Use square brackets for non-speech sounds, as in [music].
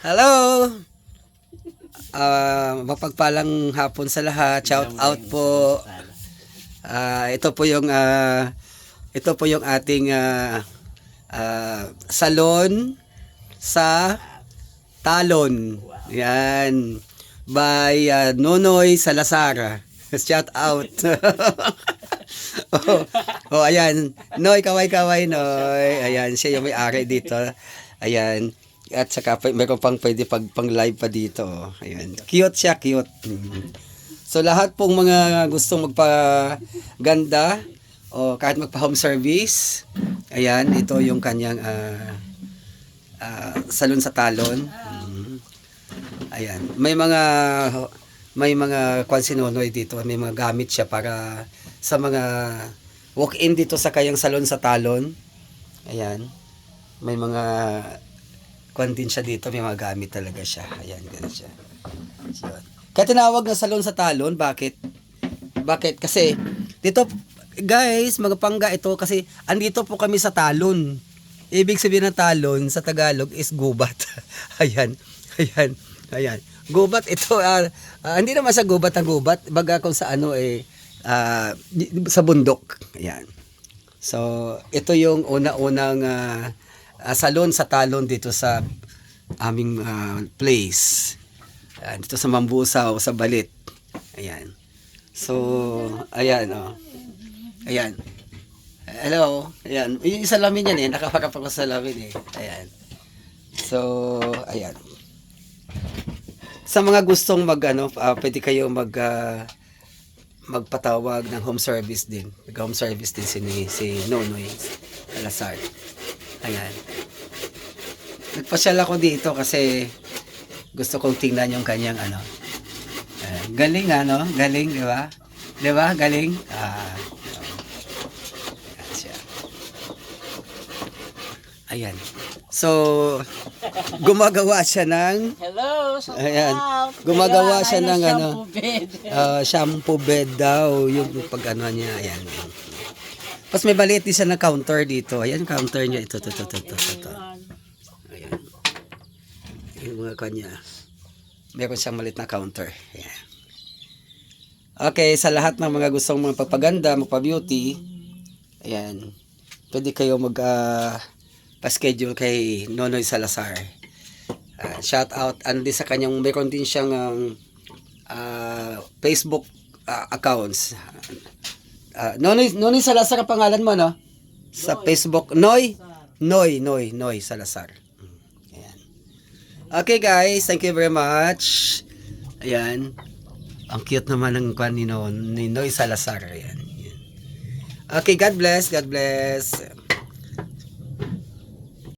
Hello! Ah, mapagpalang hapon sa lahat. Shout out po. Ah, ito po yung ah, ito po yung ating ah, ah, salon sa Talon. Yan. By ah, Nonoy Salazar. [laughs] Shout out. [laughs] oh, oh, ayan. Noy, kaway-kaway, Noy. Ayan, siya yung may-ari dito. Ayan. At saka meron pang pwede pag pang live pa dito. oh. Ayan. Cute siya, cute. So lahat pong mga gustong magpaganda o kahit magpa home service, ayan, ito yung kanyang ah, ah, salon sa talon. Mm. Ayan. May mga may mga kwansinonoy dito, may mga gamit siya para sa mga walk-in dito sa kayang salon sa talon. Ayan. May mga kwan din siya dito, may mga gamit talaga siya. Ayan, ganun siya. So, kaya tinawag na salon sa talon, bakit? Bakit? Kasi, dito, guys, magpangga ito kasi andito po kami sa talon. Ibig sabihin ng talon sa Tagalog is gubat. [laughs] ayan, ayan, ayan. Gubat ito, ah, ah, hindi naman sa gubat ang gubat, baga kung sa ano eh, di- sa bundok. Ayan. So, ito yung una-unang ah, ah, salon sa talon dito sa aming ah, place. Ayan, dito sa Mambusaw, sa Balit. Ayan. So, ayan, oh. Ayan. Hello. Ayan. Yung salamin yan eh. Nakapakarap ako sa salamin eh. Ayan. So, ayan. Sa mga gustong mag, ano, ah, pwede kayo mag, ah, magpatawag ng home service din. Nag-home service din si, si Nonoy Salazar. Ayan. Nagpasyal ako dito kasi gusto kong tingnan yung kanyang ano. Ayan. galing ano, galing, di ba? Di ba? Galing. Ah. Ayan siya. Ayan. So, gumagawa siya ng Hello, so Ayan. Gumagawa siya ng ano, ah, shampoo bed daw. Yung pag ano niya. Ayan. Tapos may maliit din siya na counter dito. Ayan, counter niya. Ito, ito, ito, ito, ito. ito. Ayan. Yung mga kanya. Meron siyang maliit na counter. Ayan. Okay, sa lahat ng mga gustong mga papaganda, magpa-beauty, ayan, pwede kayo mag ah, pa-schedule kay Nonoy Salazar. Ah, shout out and sa kanyang meron din siyang um, ah, Facebook ah, accounts. Ah, Nonoy Nonoy Salazar ang pangalan mo no? Sa Facebook Noy Noy Noy Noy Salazar. Mm, Ayan. Okay guys, thank you very much. Ayan. Ang cute naman ng kwan ni, no, ni Noy Salazar. Ayan. Ayan. Okay, God bless. God bless.